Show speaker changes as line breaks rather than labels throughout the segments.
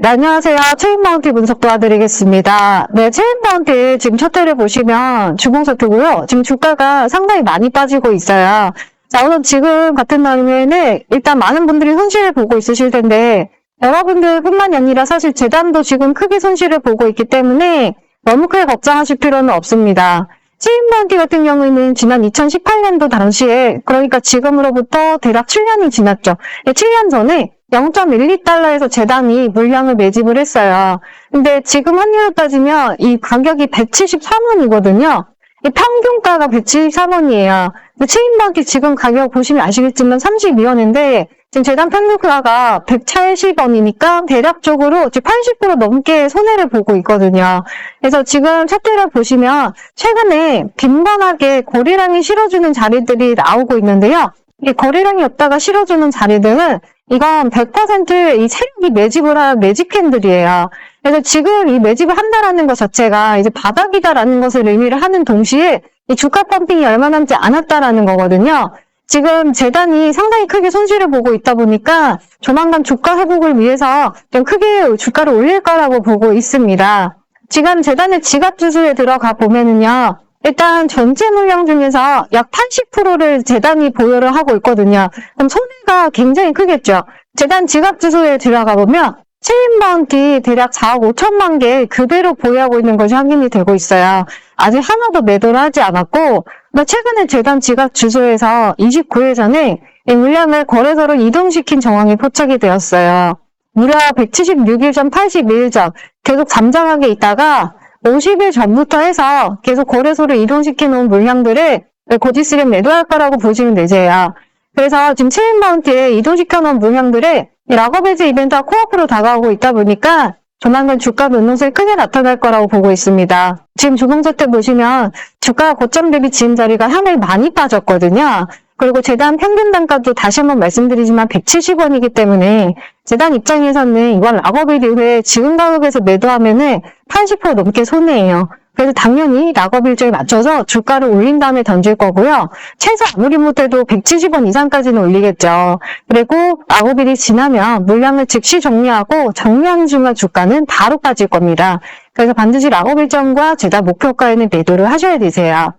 네, 안녕하세요. 체인마운트 분석 도와드리겠습니다. 네, 체인마운트 지금 차트를 보시면 주봉 차트고요. 지금 주가가 상당히 많이 빠지고 있어요. 자, 우선 지금 같은 날에는 일단 많은 분들이 손실을 보고 있으실 텐데 여러분들 뿐만이 아니라 사실 재단도 지금 크게 손실을 보고 있기 때문에 너무 크게 걱정하실 필요는 없습니다. 체인마운트 같은 경우에는 지난 2018년도 당시에 그러니까 지금으로부터 대략 7년이 지났죠. 7년 전에 0.12달러에서 재단이 물량을 매집을 했어요. 근데 지금 환율로 따지면 이 가격이 173원이거든요. 평균가가 173원이에요. 체인바퀴 지금 가격 보시면 아시겠지만 32원인데 지금 재단 평균가가 180원이니까 대략적으로 지금 80% 넘게 손해를 보고 있거든요. 그래서 지금 차트를 보시면 최근에 빈번하게 거래량이 실어주는 자리들이 나오고 있는데요. 이 거래량이 없다가 실어주는 자리들은 이건 100%이 세력이 매집을 한 매집 캔들이에요. 그래서 지금 이 매집을 한다라는 것 자체가 이제 바닥이다라는 것을 의미를 하는 동시에 이 주가 펌핑이 얼마 남지 않았다라는 거거든요. 지금 재단이 상당히 크게 손실을 보고 있다 보니까 조만간 주가 회복을 위해서 좀 크게 주가를 올릴 거라고 보고 있습니다. 지금 재단의 지갑 주수에 들어가 보면은요. 일단 전체 물량 중에서 약 80%를 재단이 보유를 하고 있거든요. 그럼 손해가 굉장히 크겠죠. 재단 지갑 주소에 들어가 보면 체인바운티 대략 4억 5천만 개 그대로 보유하고 있는 것이 확인이 되고 있어요. 아직 하나도 매도를 하지 않았고 최근에 재단 지갑 주소에서 29일 전에 이 물량을 거래소로 이동시킨 정황이 포착이 되었어요. 무려 176일 전, 82일 전 계속 잠잠하게 있다가 50일 전부터 해서 계속 거래소를 이동시켜 놓은 물량들을 곧 있으면 매도할 거라고 보시면 되세요. 그래서 지금 체인마운트에 이동시켜 놓은 물량들을 락업에즈 이벤트와 코앞으로 다가오고 있다 보니까 조만간 주가 변동성이 크게 나타날 거라고 보고 있습니다. 지금 조동자 때 보시면 주가 고점 대비 지금 자리가 상당히 많이 빠졌거든요. 그리고 재단 평균 단가도 다시 한번 말씀드리지만 170원이기 때문에 재단 입장에서는 이번 락업일 이후에 지금 가격에서 매도하면은 80% 넘게 손해예요. 그래서 당연히 락업 일정에 맞춰서 주가를 올린 다음에 던질 거고요. 최소 아무리 못해도 170원 이상까지는 올리겠죠. 그리고 락업일이 지나면 물량을 즉시 정리하고 정리하는 순간 주가는 바로 빠질 겁니다. 그래서 반드시 락업 일정과 재단 목표가에는 매도를 하셔야 되세요.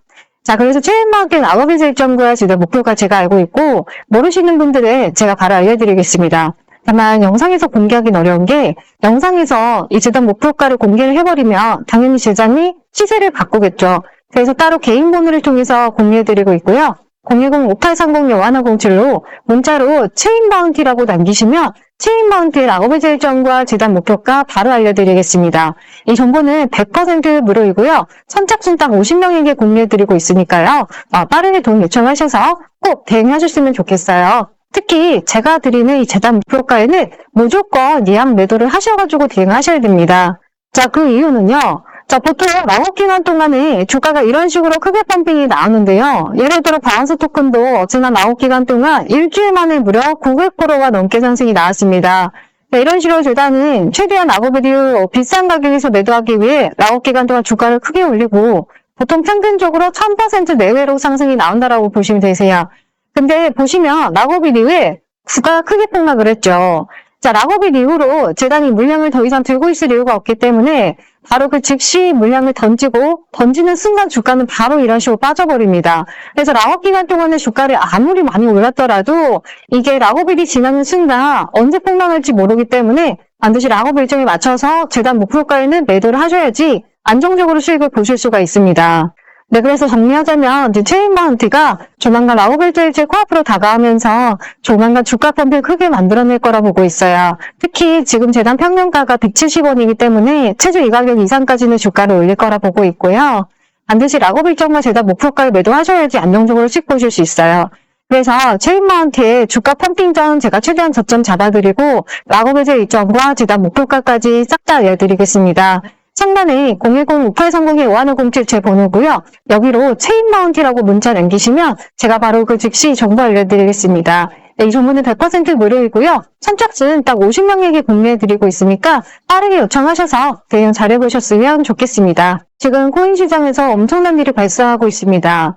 자, 그래서 체인마켓 락업일 일정과 재단 목표가 제가 알고 있고 모르시는 분들은 제가 바로 알려드리겠습니다. 다만 영상에서 공개하기는 어려운 게 영상에서 이 재단 목표가를 공개를 해버리면 당연히 재단이 시세를 바꾸겠죠. 그래서 따로 개인 번호를 통해서 공유해드리고 있고요. 010-5830-5107로 문자로 체인바운티라고 남기시면 체인바운티 락업의 일정과 재단 목표가 바로 알려드리겠습니다. 이 정보는 100% 무료이고요. 선착순 딱 50명에게 공유해드리고 있으니까요. 어, 빠르게 도움 요청하셔서 꼭 대응해주시면 좋겠어요. 특히 제가 드리는 이 재단 목표가에는 무조건 예약 매도를 하셔가지고 대응하셔야 됩니다. 자, 그 이유는요. 자, 보통 락업 기간 동안에 주가가 이런 식으로 크게 펌핑이 나오는데요. 예를 들어 바운스 토큰도 지난 락업 기간 동안 일주일 만에 무려 900%가 넘게 상승이 나왔습니다. 네, 이런 식으로 재단은 최대한 이후 비싼 가격에서 매도하기 위해 락업 기간 동안 주가를 크게 올리고 보통 평균적으로 1000% 내외로 상승이 나온다라고 보시면 되세요. 근데 보시면 락업일 이후에 구가 크게 폭락을 했죠. 자, 락업일 이후로 재단이 물량을 더 이상 들고 있을 이유가 없기 때문에 바로 그 즉시 물량을 던지고 던지는 순간 주가는 바로 이런 식으로 빠져버립니다. 그래서 락업 기간 동안에 주가를 아무리 많이 올랐더라도 이게 락업일이 지나는 순간 언제 폭락할지 모르기 때문에 반드시 락업 일정에 맞춰서 재단 목표가에는 매도를 하셔야지 안정적으로 수익을 보실 수가 있습니다. 네, 그래서 정리하자면 이제 체인마운트가 조만간 라오벨트일제 코앞으로 다가오면서 조만간 주가 펌핑 크게 만들어낼 거라 보고 있어요. 특히 지금 재단 평균가가 170원이기 때문에 최저 이 가격 이상까지는 주가를 올릴 거라 보고 있고요. 반드시 일정만 재단 목표가에 매도하셔야지 안정적으로 수익 보실 수 있어요. 그래서 체인마운트의 주가 펌핑 전 제가 최대한 저점 잡아드리고 락업의 일정과 재단 목표가까지 싹 다 알려드리겠습니다. 상단에 010-5830-5157제 번호고요. 여기로 체인 마운티라고 문자 남기시면 제가 바로 그 즉시 정보 알려드리겠습니다. 네, 이 정보는 100% 무료이고요. 선착순 딱 50명에게 공유해드리고 있으니까 빠르게 요청하셔서 대응 잘해보셨으면 좋겠습니다. 지금 코인 시장에서 엄청난 일이 발생하고 있습니다.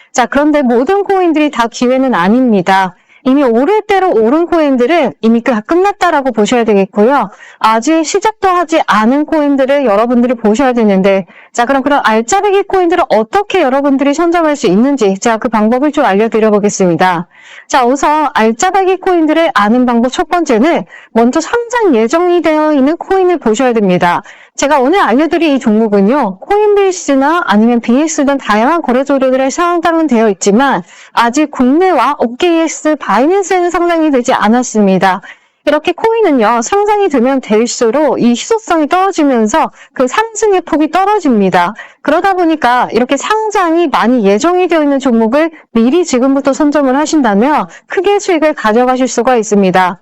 자, 그런데 모든 코인들이 다 기회는 아닙니다. 이미 오를 대로 오른 코인들은 이미 다 끝났다라고 보셔야 되겠고요. 아직 시작도 하지 않은 코인들을 여러분들이 보셔야 되는데, 자, 그럼 그런 알짜배기 코인들을 어떻게 여러분들이 선점할 수 있는지, 자, 그 방법을 좀 알려드려 보겠습니다. 자, 우선 알짜배기 코인들을 아는 방법 첫 번째는 먼저 상장 예정이 되어 있는 코인을 보셔야 됩니다. 제가 오늘 알려드릴 이 종목은요, 코인베이스나 아니면 BS 등 다양한 거래소들에 상장은 되어 있지만, 아직 국내와 OKX, 바이낸스에는 상장이 되지 않았습니다. 이렇게 코인은요, 상장이 되면 될수록 이 희소성이 떨어지면서 그 상승의 폭이 떨어집니다. 그러다 보니까 이렇게 상장이 많이 예정이 되어 있는 종목을 미리 지금부터 선점을 하신다면 크게 수익을 가져가실 수가 있습니다.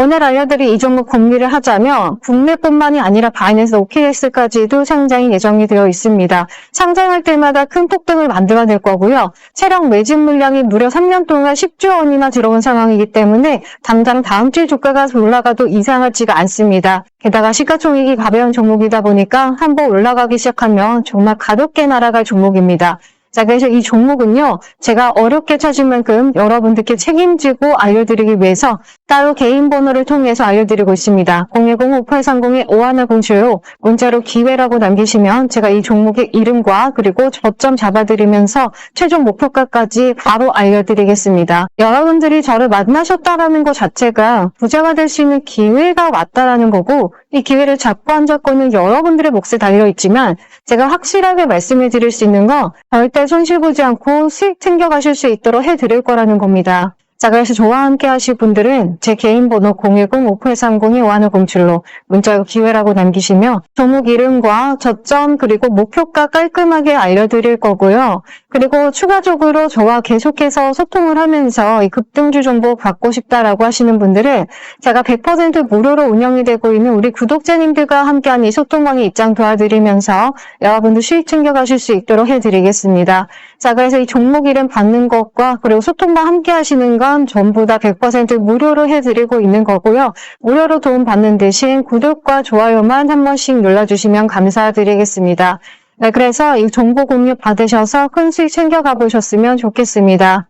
오늘 알려드릴 이 종목 공유를 하자면 국내뿐만이 아니라 바이낸스 OKX까지도 상장이 예정이 되어 있습니다. 상장할 때마다 큰 폭등을 만들어낼 거고요. 체력 매집 물량이 무려 3년 동안 10조 원이나 들어온 상황이기 때문에 당장 다음 주에 주가가 올라가도 이상하지가 않습니다. 게다가 시가총액이 가벼운 종목이다 보니까 한번 올라가기 시작하면 정말 가볍게 날아갈 종목입니다. 자, 그래서 이 종목은요, 제가 어렵게 찾은 만큼 여러분들께 책임지고 알려드리기 위해서 따로 개인 번호를 통해서 알려드리고 있습니다. 010-5830-5107로 문자로 기회라고 남기시면 제가 이 종목의 이름과 그리고 저점 잡아드리면서 최종 목표가까지 바로 알려드리겠습니다. 여러분들이 저를 만나셨다라는 것 자체가 부자가 될 수 있는 기회가 왔다라는 거고 이 기회를 잡고 안 잡고는 여러분들의 몫에 달려있지만 제가 확실하게 말씀해 드릴 수 있는 건 절대 손실 보지 않고 수익 챙겨가실 수 있도록 해드릴 거라는 겁니다. 자, 그래서 저와 함께 하실 분들은 제 개인 번호 010-5830-5107로 문자로 기회라고 남기시면 종목 이름과 저점 그리고 목표가 깔끔하게 알려드릴 거고요. 그리고 추가적으로 저와 계속해서 소통을 하면서 이 급등주 정보 받고 싶다라고 하시는 분들은 제가 100% 무료로 운영이 되고 있는 우리 구독자님들과 함께한 이 소통방의 입장 도와드리면서 여러분들 수익 챙겨가실 수 있도록 해드리겠습니다. 자, 그래서 이 종목 이름 받는 것과 그리고 소통방 함께 하시는 건 전부 다 100% 무료로 해드리고 있는 거고요. 무료로 도움 받는 대신 구독과 좋아요만 한 번씩 눌러주시면 감사드리겠습니다. 네, 그래서 이 정보 공유 받으셔서 큰 수익 챙겨가 보셨으면 좋겠습니다.